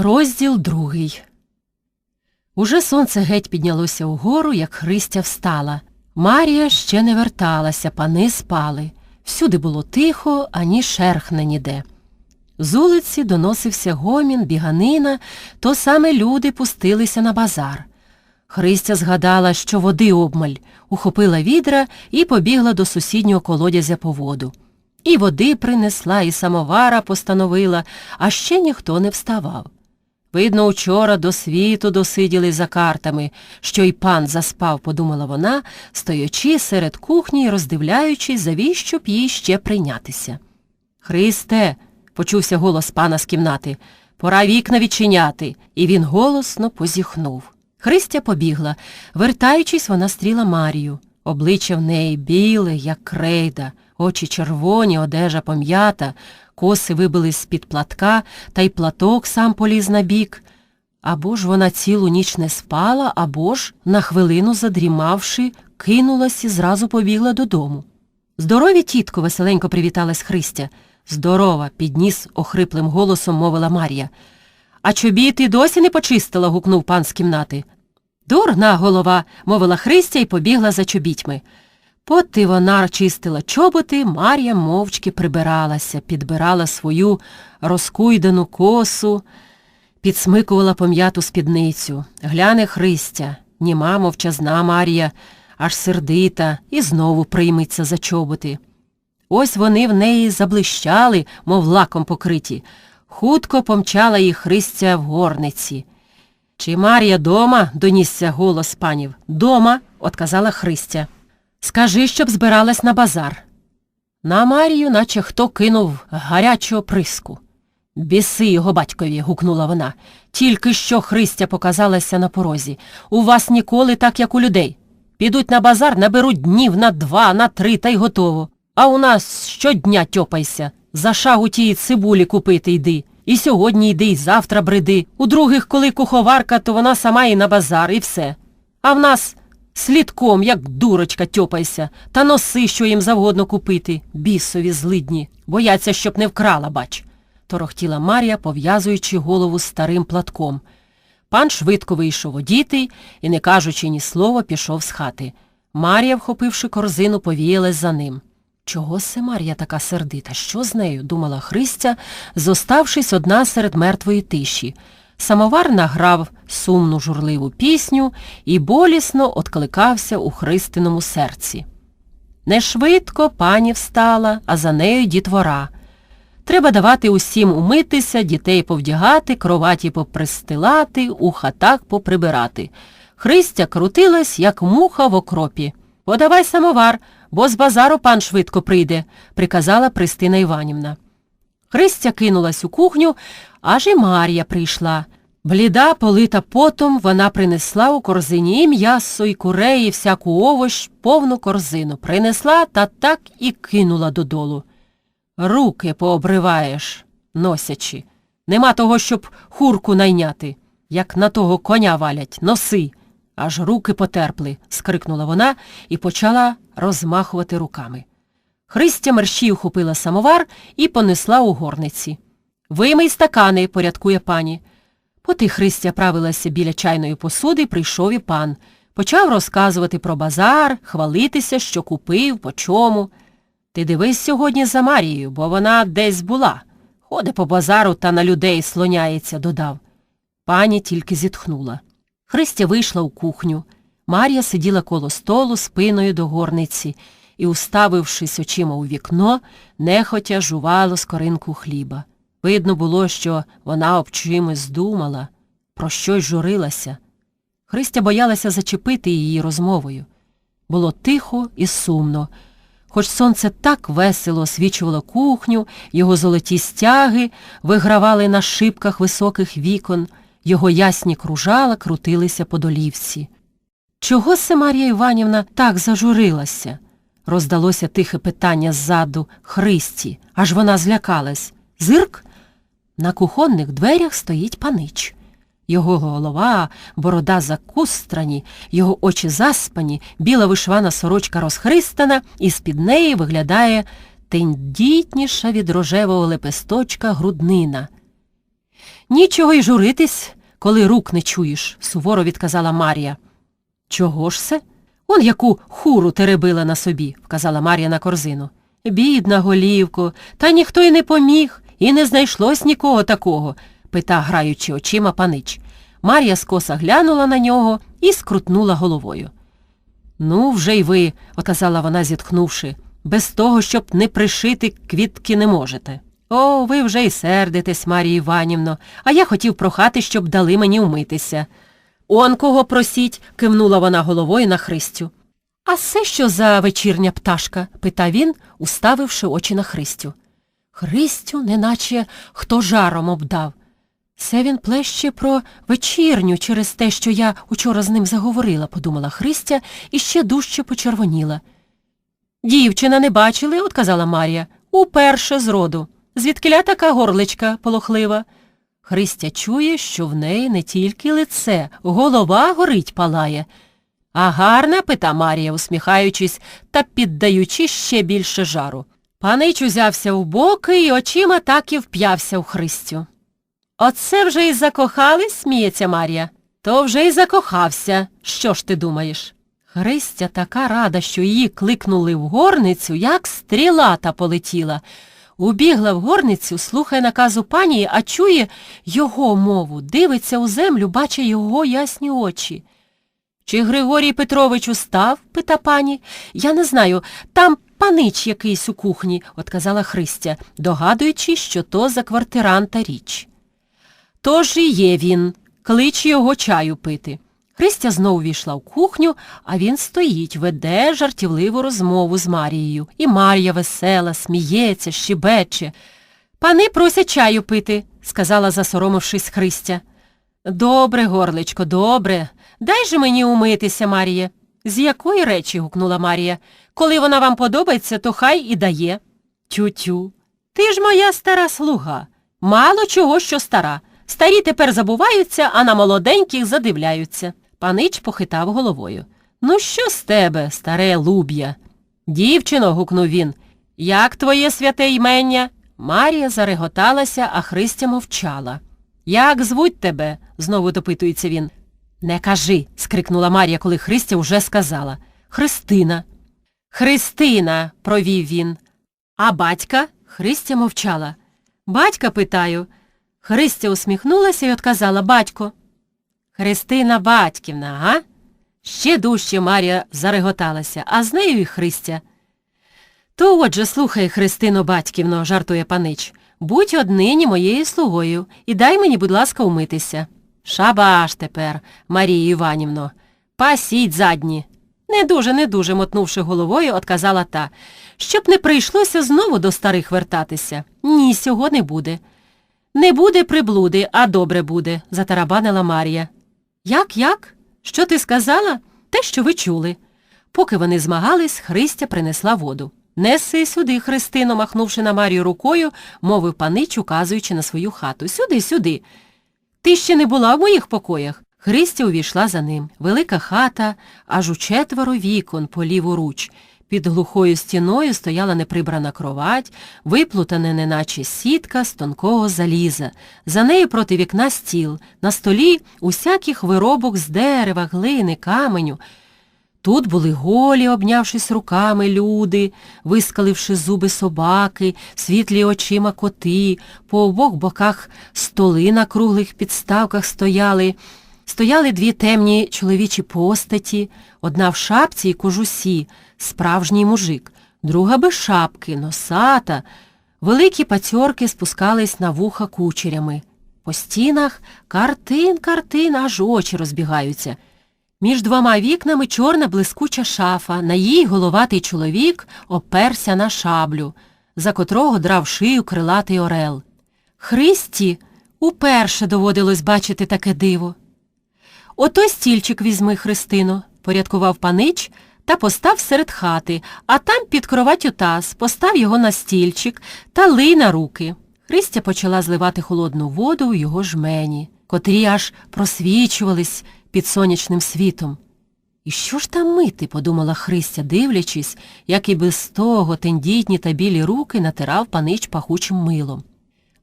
Розділ другий. Уже сонце геть піднялося угору, як Христя встала. Марія ще не верталася, пани спали. Всюди було тихо, ані шерхне ніде. З улиці доносився гомін, біганина, то саме люди пустилися на базар. Христя згадала, що води обмаль, ухопила відра і побігла до сусіднього колодязя по воду. І води принесла, і самовара постановила, а ще ніхто не вставав. Видно, учора до світу досиділи за картами, що й пан заспав, подумала вона, стоячи серед кухні й роздивляючись, завіщо б їй ще прийнятися. Христе, почувся голос пана з кімнати, пора вікна відчиняти, і він голосно позіхнув. Христя побігла. Вертаючись, вона стріла Марію. Обличчя в неї біле, як крейда, очі червоні, одежа пом'ята, коси вибились з-під платка, та й платок сам поліз на бік. Або ж вона цілу ніч не спала, або ж, на хвилину задрімавши, кинулась і зразу побігла додому. Здорові, тітко, веселенько привіталась Христя. Здорова, підніс охриплим голосом мовила Марія. А чобіти досі не почистила, гукнув пан з кімнати. Дурна голова, мовила Христя і побігла за чобітьми. Поти вона чистила чоботи, Мар'я мовчки прибиралася, підбирала свою розкуйдану косу, підсмикувала пом'яту спідницю. Гляне Христя, німа мовчазна Мар'я, аж сердита, і знову прийметься за чоботи. Ось вони в неї заблищали, мов лаком покриті. Хутко помчала їх Христя в горниці. Чи Мар'я дома? донісся голос панів. Дома, отказала Христя. Скажи, щоб збиралась на базар. На Марію, наче хто кинув гарячого приску. Біси його батькові, гукнула вона. Тільки що Христя показалася на порозі. У вас ніколи так, як у людей. Підуть на базар, наберуть днів на два, на три та й готово. А у нас щодня тьопайся. За шагу тії цибулі купити йди. І сьогодні йди, і завтра бреди. У других, коли куховарка, то вона сама і на базар, і все. А в нас слідком, як дурочка, тьопайся, та носи, що їм завгодно купити. Бісові злидні. Бояться, щоб не вкрала, бач. торохтіла Марія, пов'язуючи голову старим платком. Пан швидко вийшов одітий і, не кажучи ні слова, пішов з хати. Марія, вхопивши корзину, повіялась за ним. Чого се Мар'я така сердита? Що з нею? думала Христя, зоставшись одна серед мертвої тиші. Самовар награв сумну журливу пісню і болісно откликався у Христиному серці. Нешвидко пані встала, а за нею дітвора. Треба давати усім умитися, дітей повдягати, кроваті попристилати, у хатах поприбирати. Христя крутилась, як муха в окропі. Подавай самовар, бо з базару пан швидко прийде, приказала Пристина Іванівна. Христя кинулась у кухню, аж і Мар'я прийшла. Бліда, полита потом, вона принесла у корзині і м'ясо, і курей, і всяку овощ, повну корзину. Принесла та так і кинула додолу. Руки пообриваєш, носячи. Нема того, щоб хурку найняти, як на того коня валять, носи. Аж руки потерпли, скрикнула вона і почала розмахувати руками. Христя мерщій ухопила самовар і понесла у горниці. Вимий стакани, порядкує пані. Поти Христя правилася біля чайної посуди, прийшов і пан. Почав розказувати про базар, хвалитися, що купив, по чому. Ти дивись сьогодні за Марією, бо вона десь була. Ходить по базару та на людей слоняється, додав. Пані тільки зітхнула. Христя вийшла у кухню. Мар'я сиділа коло столу спиною до горниці і, уставившись очима у вікно, нехотя жувала скоринку хліба. Видно було, що вона об чимось думала, про щось журилася. Христя боялася зачепити її розмовою. Було тихо і сумно. Хоч сонце так весело освічувало кухню, його золоті стяги вигравали на шибках високих вікон, його ясні кружала крутилися по долівці. Чого се Марія Іванівна так зажурилася? роздалося тихе питання ззаду Христі, аж вона злякалась. Зирк? На кухонних дверях стоїть панич. Його голова, борода закустрані, його очі заспані, біла вишвана сорочка розхристана, і з-під неї виглядає тендітніша від рожевого лепесточка груднина. Нічого й журитись, коли рук не чуєш, суворо відказала Марія. Чого ж це? Он яку хуру теребила на собі, вказала Марія на корзину. Бідна голівко, та ніхто й не поміг, і не знайшлось нікого такого, пита, граючи очима панич. Марія скоса глянула на нього і скрутнула головою. Ну, вже й ви, отказала вона, зітхнувши, без того, щоб не пришити квітки не можете. О, ви вже й сердитесь, Марія Іванівно, а я хотів прохати, щоб дали мені умитися. Он кого просіть, кивнула вона головою на Христю. А це що за вечірня пташка? питав він, уставивши очі на Христю. Христю, неначе хто жаром обдав. Це він плеще про вечірню через те, що я учора з ним заговорила, подумала Христя і ще дужче почервоніла. Дівчина не бачили, отказала Марія. Уперше з роду. Звідкиля така горличка полохлива. Христя чує, що в неї не тільки лице, голова горить палає. А гарна, пита Марія, усміхаючись та піддаючи ще більше жару. Панич узявся в боки і очима так і вп'явся в Христю. Оце вже й закохались, сміється Марія. То вже й закохався. Що ж ти думаєш? Христя така рада, що її кликнули в горницю, як стріла та полетіла. Убігла в горницю, слухає наказу пані, а чує його мову, дивиться у землю, бачить його ясні очі. Чи Григорій Петрович устав? пита пані. Я не знаю, там панич якийсь у кухні, отказала Христя, догадуючи, що то за квартиранта річ. Тож і є він, клич його чаю пити. Христя знову війшла в кухню, а він стоїть, веде жартівливу розмову з Марією. І Марія весела, сміється, щебече. Пани просять чаю пити, сказала, засоромившись Христя. Добре, горличко, добре. Дай же мені умитися, Маріє. З якої речі? гукнула Марія. Коли вона вам подобається, то хай і дає. Тю-тю. Ти ж моя стара слуга. Мало чого, що стара. Старі тепер забуваються, а на молоденьких задивляються. Панич похитав головою. Ну, що з тебе, старе луб'я? Дівчино, гукнув він. Як твоє святе ймення? Марія зареготалася, а Христя мовчала. Як звуть тебе? знову допитується він. Не кажи, скрикнула Марія, коли Христя вже сказала. Христина. Христина, провів він. А батька? Христя мовчала. Батька, питаю. Христя усміхнулася і отказала батько. Христина батьківна, га? Ще дужче Марія зареготалася, а з нею і Христя. То отже, слухай, Христино батьківно, жартує панич, будь однині моєю слугою і дай мені, будь ласка, умитися. Шабаш тепер, Марія Іванівно, пасіть задні. Не дуже, не дуже, мотнувши головою, отказала та, щоб не прийшлося знову до старих вертатися. Ні, сього не буде. Не буде приблуди, а добре буде, затарабанила Марія. Як, як? Що ти сказала? Те, що ви чули. Поки вони змагались, Христя принесла воду. Неси сюди, Христино, махнувши на Марію рукою, мовив панич, указуючи на свою хату. Сюди, сюди. Ти ще не була в моїх покоях. Христя увійшла за ним. Велика хата, аж у четверо вікон по ліву руч. Під глухою стіною стояла неприбрана кровать, виплутана неначе сітка з тонкого заліза. За нею проти вікна стіл, на столі усяких виробок з дерева, глини, каменю. Тут були голі, обнявшись руками люди, вискаливши зуби собаки, світлі очима коти, по обох боках столи на круглих підставках стояли. Стояли дві темні чоловічі постаті, одна в шапці і кожусі, справжній мужик, друга без шапки, носата. Великі пацьорки спускались на вуха кучерями. По стінах картин, картин, аж очі розбігаються. Між двома вікнами чорна блискуча шафа, на їй головатий чоловік оперся на шаблю, за котрого драв шию крилатий орел. Христі уперше доводилось бачити таке диво. Ото стільчик візьми, Христино, порядкував панич та постав серед хати, а там під кроваттю таз, постав його на стільчик та лий на руки. Христя почала зливати холодну воду у його жмені, котрі аж просвічувались під сонячним світом. І що ж там мити, подумала Христя, дивлячись, як і без того тендітні та білі руки натирав панич пахучим милом.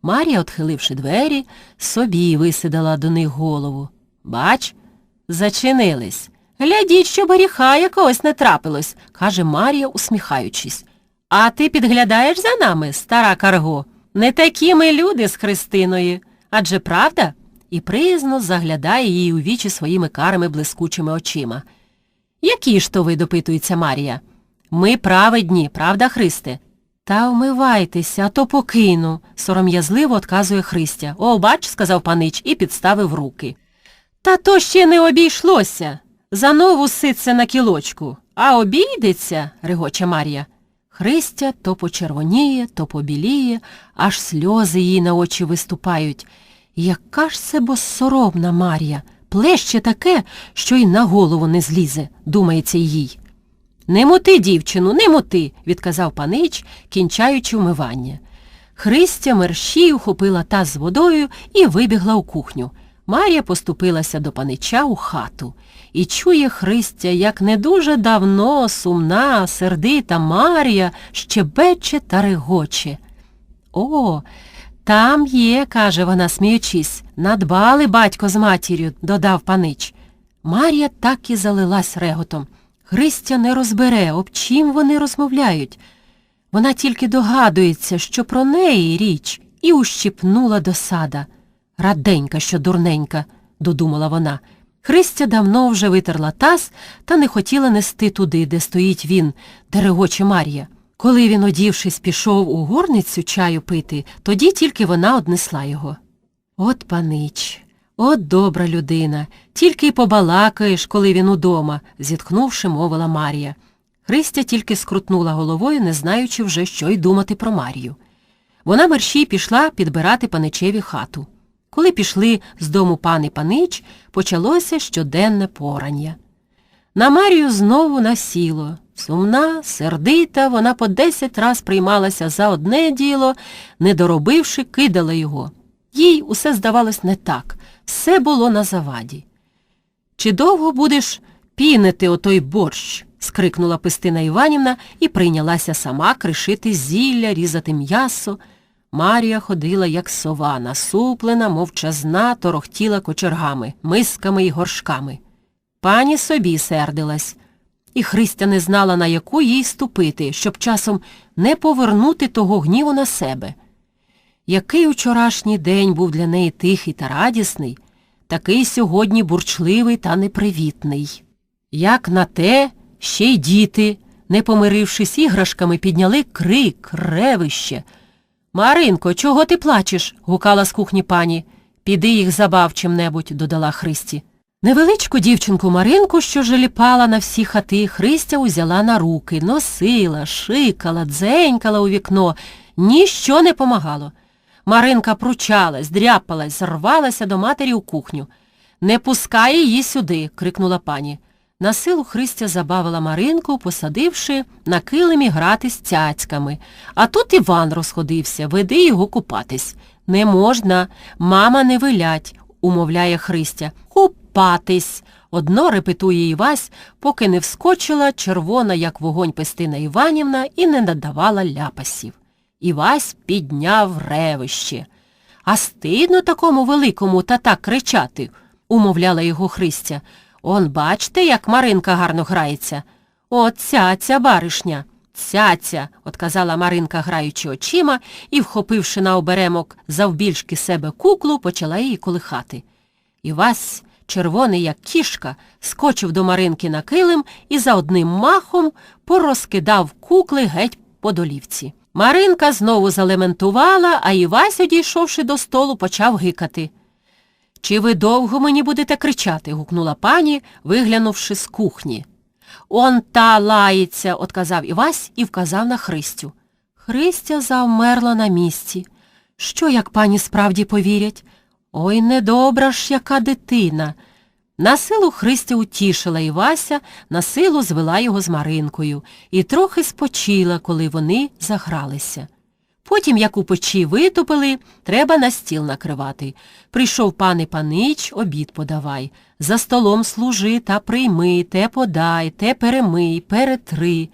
Марія, отхиливши двері, собі висидала до них голову. Бач, зачинились. Глядіть, щоб гріха якогось не трапилось, каже Марія, усміхаючись. А ти підглядаєш за нами, стара Карго? Не такі ми люди з Христиною. Адже правда? І приязно заглядає їй у вічі своїми карими блискучими очима. Які ж то ви, допитується Марія? Ми праведні, правда, Христе? Та вмивайтеся, а то покину, сором'язливо отказує Христя. О, бач, сказав панич і підставив руки. Та то ще не обійшлося. Занову ситься на кілочку. А обійдеться, регоче Марія. Христя то почервоніє, то побіліє, аж сльози їй на очі виступають. Яка ж це безсоромна Марія, плеще таке, що й на голову не злізе, думається їй. Не мути, дівчину, не мути, відказав панич, кінчаючи вмивання. Христя мерщій ухопила таз з водою і вибігла у кухню. Марія поступилася до панича у хату. І чує Христя, як не дуже давно сумна, сердита Марія щебече та регоче. О, там є, каже вона, сміючись, надбали батько з матір'ю, додав панич. Марія так і залилась реготом. Христя не розбере, об чим вони розмовляють. Вона тільки догадується, що про неї річ, і ущипнула досада. Раденька, що дурненька, додумала вона. Христя давно вже витерла таз та не хотіла нести туди, де стоїть він, де регоче Марія. Коли він, одівшись, пішов у горницю чаю пити, тоді тільки вона однесла його. От панич, от добра людина, тільки й побалакаєш, коли він удома, зітхнувши, мовила Марія. Христя тільки скрутнула головою, не знаючи вже, що й думати про Марію. Вона мерщій пішла підбирати паничеві хату. Коли пішли з дому пан і панич, почалося щоденне порання. На Марію знову насіло. Сумна, сердита, вона по десять раз приймалася за одне діло, не доробивши, кидала його. Їй усе здавалось не так, все було на заваді. Чи довго будеш пінити отой борщ? скрикнула Пистина Іванівна і прийнялася сама кришити зілля, різати м'ясо. Марія ходила, як сова, насуплена, мовчазна, торохтіла кочергами, мисками й горшками. Пані собі сердилась, і Христя не знала, на яку їй ступити, щоб часом не повернути того гніву на себе. Який учорашній день був для неї тихий та радісний, такий сьогодні бурчливий та непривітний. Як на те, ще й діти, не помирившись іграшками, підняли крик, ревище. Маринко, чого ти плачеш? гукала з кухні пані. Піди їх забав чим-небудь, додала Христі. Невеличку дівчинку Маринку, що жаліпала на всі хати, Христя узяла на руки, носила, шикала, дзенькала у вікно. Ніщо не помагало. Маринка пручалась, дряпалась, рвалася до матері у кухню. Не пускай її сюди, крикнула пані. На силу Христя забавила Маринку, посадивши на килимі грати з цяцьками. А тут Іван розходився, веди його купатись. Не можна, мама не вилять, умовляє Христя. Купатись. Одно репетує Івась, поки не вскочила червона, як вогонь Пестина Іванівна, і не надавала ляпасів. Івась підняв ревище. А стидно такому великому та так кричати, умовляла його Христя. Он бачте, як Маринка гарно грається. О, цяця баришня. Цяця, отказала Маринка, граючи очима, і, вхопивши на оберемок завбільшки себе куклу, почала її колихати. Івась, червоний, як кішка, скочив до Маринки на килим і за одним махом порозкидав кукли геть по долівці. Маринка знову залементувала, а Івась, одійшовши до столу, почав гикати. Чи ви довго мені будете кричати? гукнула пані, виглянувши з кухні. Он та лається, отказав Івась і вказав на Христю. Христя завмерла на місці. Що, як пані справді повірять? Ой, недобра ж яка дитина. На силу Христя утішила Івася, на силу звела його з Маринкою і трохи спочила, коли вони загралися. Потім, як у печі витопили, треба на стіл накривати. Прийшов пане панич, обід подавай. За столом служи та прийми, те подай, те перемий, перетри.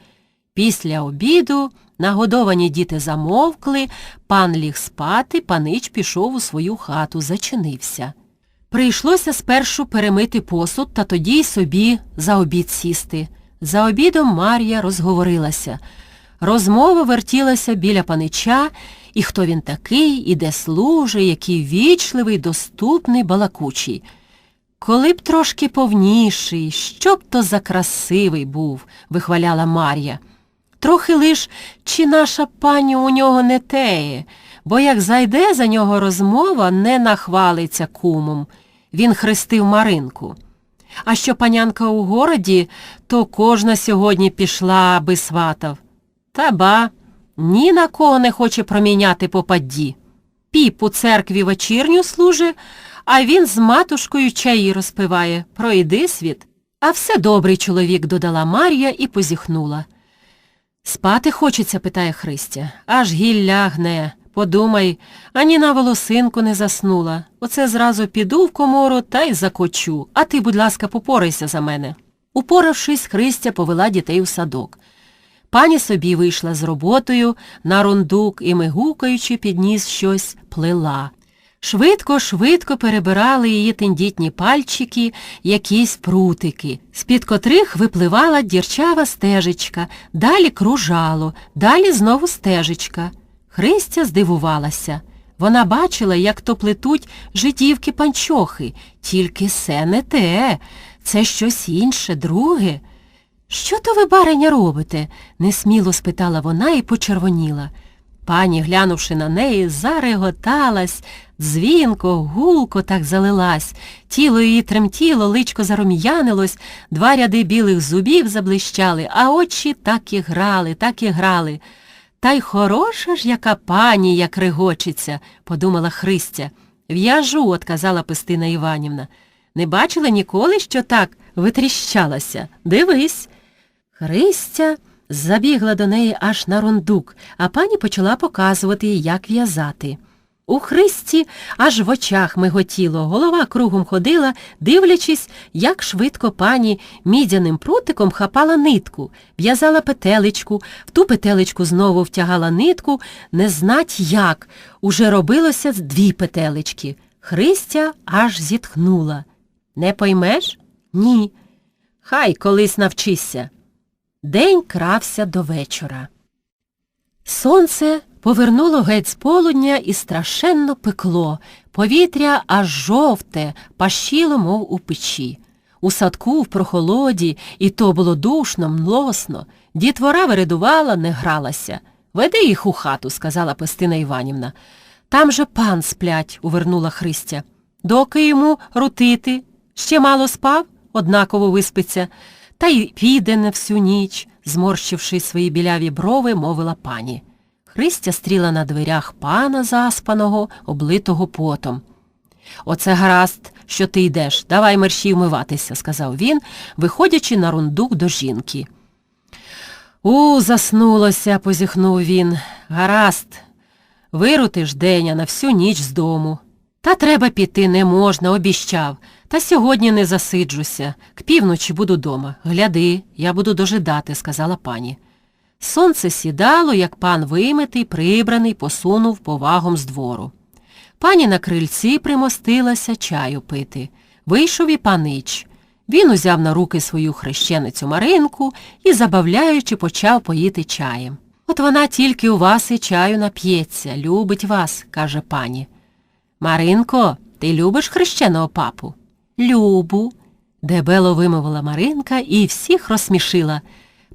Після обіду Нагодовані діти замовкли, пан ліг спати, панич пішов у свою хату, зачинився. Прийшлося спершу перемити посуд та тоді й собі за обід сісти. За обідом Мар'я розговорилася. Розмова вертілася біля панича, і хто він такий, і де служить, який вічливий, доступний, балакучий. Коли б трошки повніший, що б то за красивий був, вихваляла Мар'я. Трохи лиш, чи наша пані у нього не теє, бо як зайде за нього розмова, не нахвалиться кумом. Він хрестив Маринку. А що панянка у городі, то кожна сьогодні пішла, аби сватав. Та ба, ні на кого не хоче проміняти попадді. Піп у церкві вечірню служить, а він з матушкою чаї розпиває. Пройди світ. А все добрий чоловік, додала Мар'я і позіхнула. Спати хочеться, питає Христя. Аж гілля гне. Подумай, ані на волосинку не заснула. Оце зразу піду в комору та й закочу. А ти, будь ласка, попорайся за мене. Упоравшись, Христя повела дітей у садок. Пані собі вийшла з роботою на рундук і, мигукаючи, підніс щось, плела. Швидко-швидко перебирали її тендітні пальчики, якісь прутики, з-під котрих випливала дірчава стежечка, далі кружало, далі знову стежечка. Христя здивувалася. Вона бачила, як то плетуть жидівки панчохи, тільки се не те, це щось інше, друге. Що то ви, бариня, робите? несміло спитала вона і почервоніла. Пані, глянувши на неї, зареготалась, дзвінко, гулко так залилась, тіло її тремтіло, личко зарум'янилось, два ряди білих зубів заблищали, а очі так і грали, так і грали. Та й хороша ж яка пані, як регочеться, подумала Христя. В'яжу, отказала Пестина Іванівна. Не бачила ніколи, що так витріщалася. Дивись. Христя забігла до неї аж на рундук, а пані почала показувати їй, як в'язати. У Христі аж в очах миготіло, голова кругом ходила, дивлячись, як швидко пані мідяним прутиком хапала нитку, в'язала петелечку, в ту петелечку знову втягала нитку, не знать як. Уже робилося дві петелечки. Христя аж зітхнула. Не поймеш? Ні. Хай колись навчишся. День крався до вечора. Сонце повернуло геть з полудня і страшенно пекло. Повітря аж жовте, пащило, мов у печі. У садку в прохолоді, і то було душно, млосно. Дітвора виридувала, не гралася. Веди їх у хату, сказала Пестина Іванівна. Там же пан сплять, увернула Христя. Доки йому рутити? Ще мало спав, однаково виспиться. Та й піде не всю ніч, зморщивши свої біляві брови, мовила пані. Христя стріла на дверях пана заспаного, облитого потом. Оце гаразд, що ти йдеш, давай мерщій вмиватися, сказав він, виходячи на рундук до жінки. У, заснулося, позіхнув він. Гаразд. Вирутиш деня на всю ніч з дому. Та треба піти не можна, обіщав. Та сьогодні не засиджуся. К півночі буду дома. Гляди, я буду дожидати, сказала пані. Сонце сідало, як пан вимитий, прибраний, посунув повагом з двору. Пані на крильці примостилася чаю пити. Вийшов і панич. Він узяв на руки свою хрещеницю Маринку і, забавляючи, почав поїти чаєм. От вона тільки у вас і чаю нап'ється, любить вас, каже пані. Маринко, ти любиш хрещеного папу? Любу. Дебело вимовила Маринка і всіх розсмішила.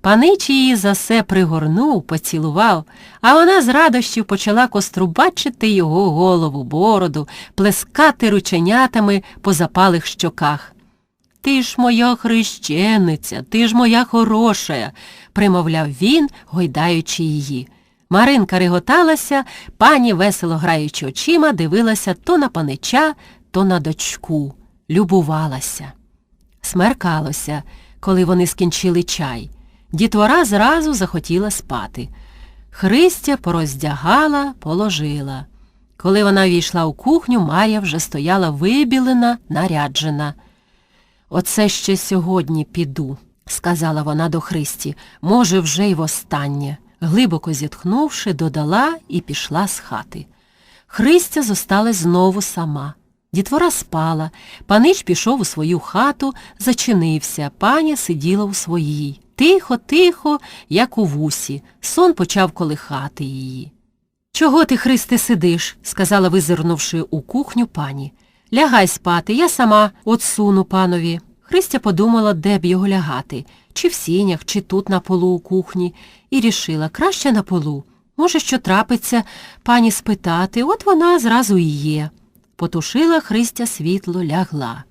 Панич її за все пригорнув, поцілував, а вона з радощів почала кострубачити його голову, бороду, плескати рученятами по запалих щоках. Ти ж моя хрещениця, ти ж моя хорошая, примовляв він, гойдаючи її. Маринка реготалася, пані, весело граючи очима, дивилася то на панича, то на дочку, любувалася. Смеркалося, коли вони скінчили чай. Дітвора зразу захотіла спати. Христя пороздягала, положила. Коли вона війшла у кухню, Мар'я вже стояла вибілена, наряджена. Оце ще сьогодні піду, сказала вона до Христі. Може, вже й востаннє. глибоко зітхнувши, додала і пішла з хати. Христя зосталась знову сама. Дітвора спала, панич пішов у свою хату, зачинився, паня сиділа у своїй. Тихо, тихо, як у вусі, сон почав колихати її. Чого ти, Христе, сидиш? сказала, визирнувши у кухню пані. Лягай спати, я сама отсуну панові. Христя подумала, де б його лягати, чи в сінях, чи тут на полу у кухні, і рішила, краще на полу. Може, що трапиться пані спитати, от вона зразу і є. Потушила Христя світло, лягла.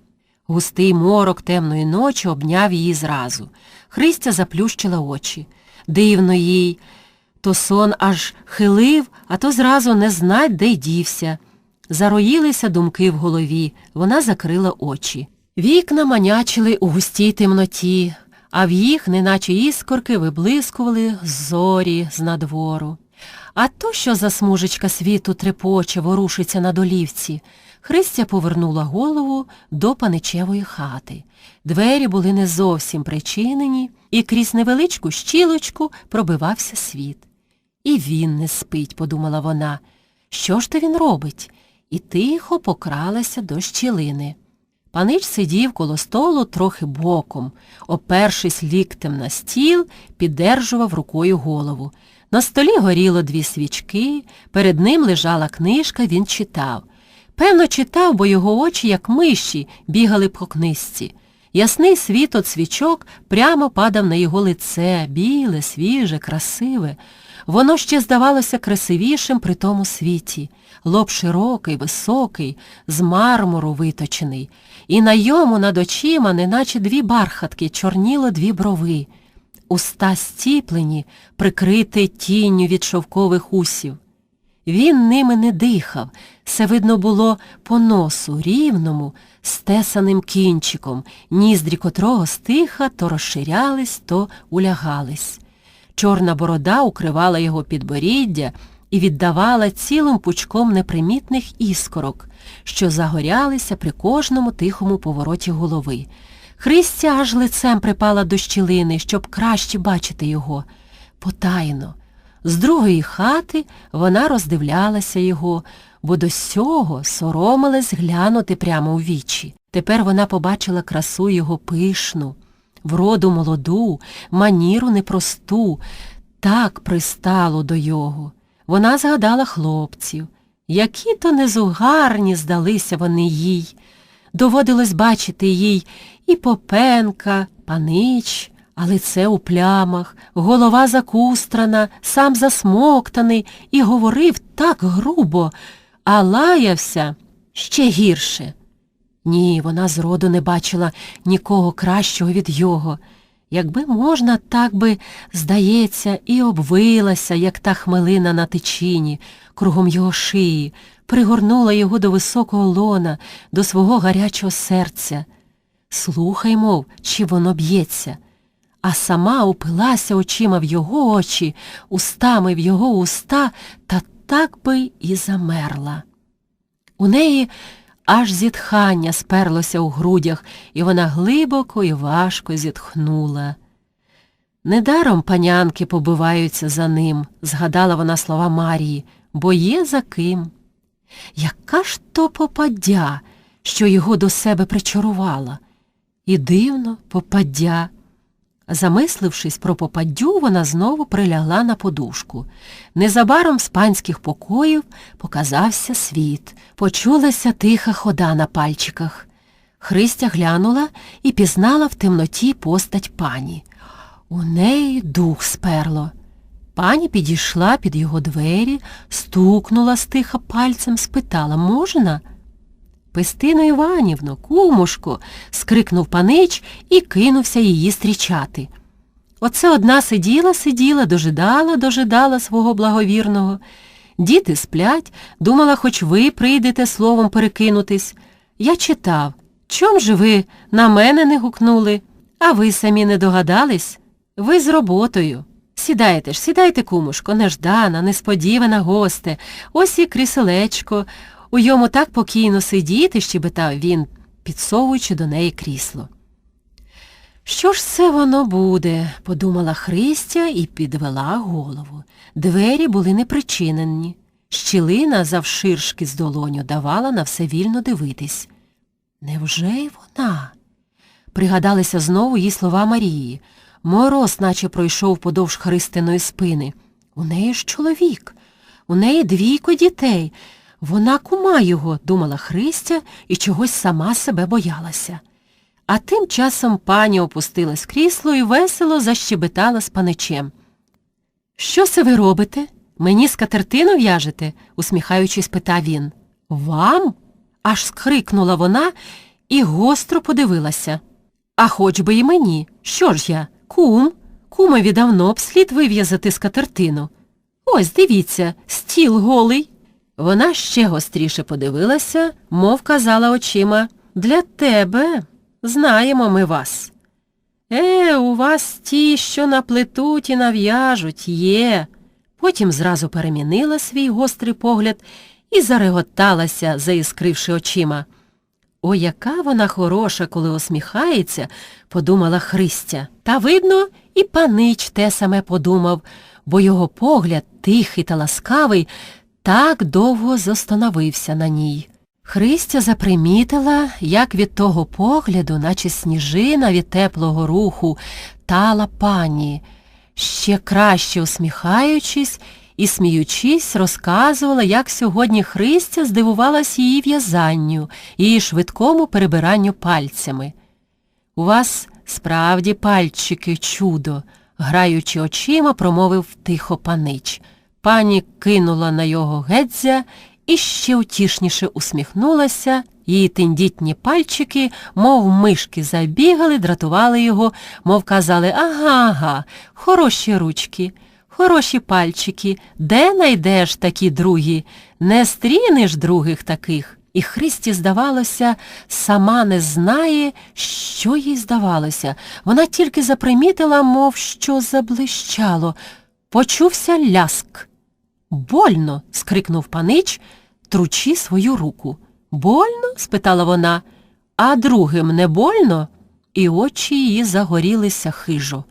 Густий морок темної ночі обняв її зразу. Христя заплющила очі. Дивно їй. То сон аж хилив, а то зразу не знать, де й дівся. Зароїлися думки в голові, вона закрила очі. Вікна манячили у густій темноті, а в їх, неначе іскорки, виблискували зорі з надвору. А то, що за смужечка світу трепоче, ворушиться на долівці, Христя повернула голову до паничевої хати. Двері були не зовсім причинені, і крізь невеличку щілочку пробивався світ. І він не спить, подумала вона. Що ж то він робить? І тихо покралася до щілини. Панич сидів коло столу трохи боком, опершись ліктем на стіл, піддержував рукою голову. На столі горіло дві свічки, перед ним лежала книжка, він читав. Певно, читав, бо його очі, як миші, бігали по книжці. Ясний світ от свічок прямо падав на його лице, біле, свіже, красиве. Воно ще здавалося красивішим при тому світі, лоб широкий, високий, з мармуру виточений, і на йому над очима, неначе дві бархатки, чорніло дві брови, уста стіплені, прикриті тінню від шовкових усів. Він ними не дихав, все видно було по носу, рівному, стесаним кінчиком, ніздрі котрого стиха то розширялись, то улягались. Чорна борода укривала його підборіддя і віддавала цілим пучком непримітних іскорок, що загорялися при кожному тихому повороті голови. Христя аж лицем припала до щілини, щоб краще бачити його. Потайно. З другої хати вона роздивлялася його, бо до сього соромилась глянути прямо у вічі. Тепер вона побачила красу його пишну, вроду молоду, маніру непросту, так пристало до його. Вона згадала хлопців, які то незугарні здалися вони їй. Доводилось бачити їй і Попенка, панич, а лице у плямах, голова закустрана, сам засмоктаний і говорив так грубо, а лаявся ще гірше. Ні, вона зроду не бачила нікого кращого від його. Якби можна, так би, здається, і обвилася, як та хмелина на тичині, кругом його шиї, пригорнула його до високого лона, до свого гарячого серця. Слухай, мов, чи воно б'ється, а сама упилася очима в його очі, устами в його уста, та так би і замерла. У неї аж зітхання сперлося у грудях, і вона глибоко і важко зітхнула. Недаром панянки побиваються за ним, згадала вона слова Марії, бо є за ким. Яка ж то попадя, що його до себе причарувала? І дивно попадя. Замислившись про попаддю, вона знову прилягла на подушку. Незабаром з панських покоїв показався світ, почулася тиха хода на пальчиках. Христя глянула і пізнала в темноті постать пані. У неї дух сперло. Пані підійшла під його двері, стукнула стиха пальцем, спитала можна? Пестино Іванівно, кумушко, скрикнув панич і кинувся її стрічати. Оце одна сиділа, сиділа, дожидала, дожидала свого благовірного. Діти сплять, думала, хоч ви прийдете словом перекинутись. Я читав, чом же ви на мене не гукнули, а ви самі не догадались? Ви з роботою. Сідайте ж, сідайте, кумушко, неждана, несподівана госте, ось і кріселечко. У йому так покійно сидіти, щебетав він, підсовуючи до неї крісло. Що ж це воно буде, подумала Христя і підвела голову. Двері були непричинені. Щілина завширшки з долоню давала на все вільно дивитись. Невже й вона? Пригадалися знову її слова Марії. Мороз наче пройшов подовж Христиної спини. У неї ж чоловік, у неї двійко дітей. Вона кума його, думала Христя, і чогось сама себе боялася. А тим часом пані опустилась крісло і весело защебетала з паничем. Що це ви робите? Мені скатертину в'яжете? усміхаючись, питав він. Вам? аж скрикнула вона і гостро подивилася. А хоч би і мені. Що ж я? Кум? Кумові давно б слід вив'язати скатертину. Ось, дивіться, стіл голий. Вона ще гостріше подивилася, мов казала очима. Для тебе знаємо ми вас. Е, у вас ті, що наплетуть і нав'яжуть, є. Потім зразу перемінила свій гострий погляд і зареготалася, заіскривши очима. О, яка вона хороша, коли усміхається, подумала Христя. Та, видно, і панич те саме подумав, бо його погляд, тихий та ласкавий, так довго застановився на ній. Христя запримітила, як від того погляду, наче сніжина від теплого руху, тала пані, ще краще усміхаючись і сміючись, розказувала, як сьогодні Христя здивувалась її в'язанню, її швидкому перебиранню пальцями. У вас справді пальчики чудо, граючи очима, промовив тихо панич. Пані кинула на його гедзя і ще утішніше усміхнулася. Її тендітні пальчики, мов мишки, забігали, дратували його, мов казали ага, ага, хороші ручки, хороші пальчики, де найдеш такі другі? Не стрінеш других таких. І Христі, здавалося, сама не знає, що їй здавалося. Вона тільки запримітила, мов що заблищало. Почувся ляск. Больно. скрикнув панич, тручи свою руку. Больно? спитала вона. А другим не больно? І очі її загорілися хижо.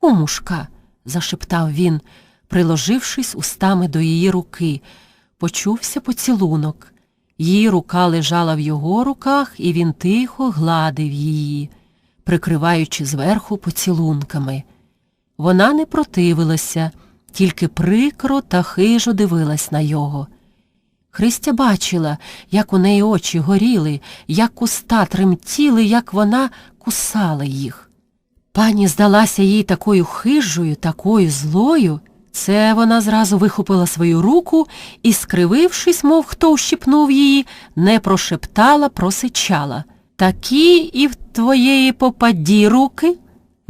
Умушка, зашептав він, приложившись устами до її руки. Почувся поцілунок. Її рука лежала в його руках, і він тихо гладив її, прикриваючи зверху поцілунками. Вона не противилася, тільки прикро та хижо дивилась на його. Христя бачила, як у неї очі горіли, як уста тремтіли, як вона кусала їх. Пані здалася їй такою хижою, такою злою. Це вона зразу вихопила свою руку і, скривившись, мов хто ущипнув її, не прошептала, просичала. Такі і в твоєї попаді руки,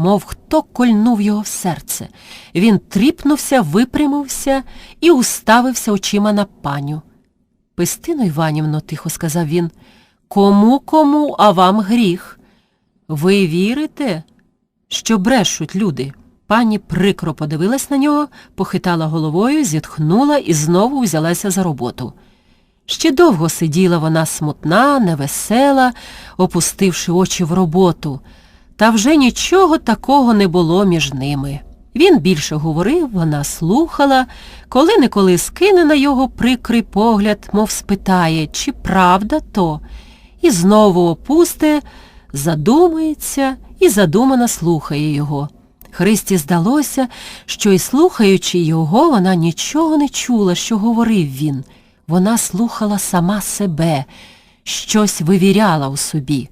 мов хто кольнув його в серце. Він тріпнувся, випрямився і уставився очима на паню. Пестино Іванівно, тихо сказав він, кому кому, а вам гріх. Ви вірите, що брешуть люди? Пані прикро подивилась на нього, похитала головою, зітхнула і знову взялася за роботу. Ще довго сиділа вона смутна, невесела, опустивши очі в роботу, та вже нічого такого не було між ними. Він більше говорив, вона слухала, коли неколи скине на його прикрий погляд, мов спитає, чи правда то, і знову опусте, задумається і задумано слухає його. Христі здалося, що й слухаючи його, вона нічого не чула, що говорив він. Вона слухала сама себе, щось вивіряла у собі.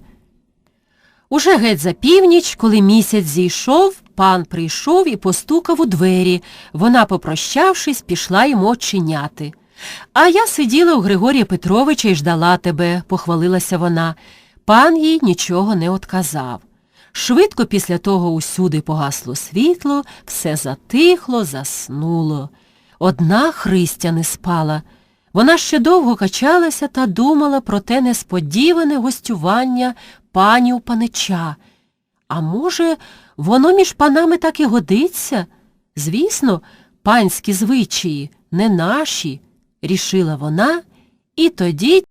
Уже геть за північ, коли місяць зійшов, пан прийшов і постукав у двері. Вона, попрощавшись, пішла йому очиняти. А я сиділа у Григорія Петровича і ждала тебе, похвалилася вона. Пан їй нічого не отказав. Швидко після того усюди погасло світло, все затихло, заснуло. Одна Христя не спала. Вона ще довго качалася та думала про те несподіване гостювання панів панича. А може, воно між панами так і годиться? Звісно, панські звичаї, не наші, рішила вона, і тоді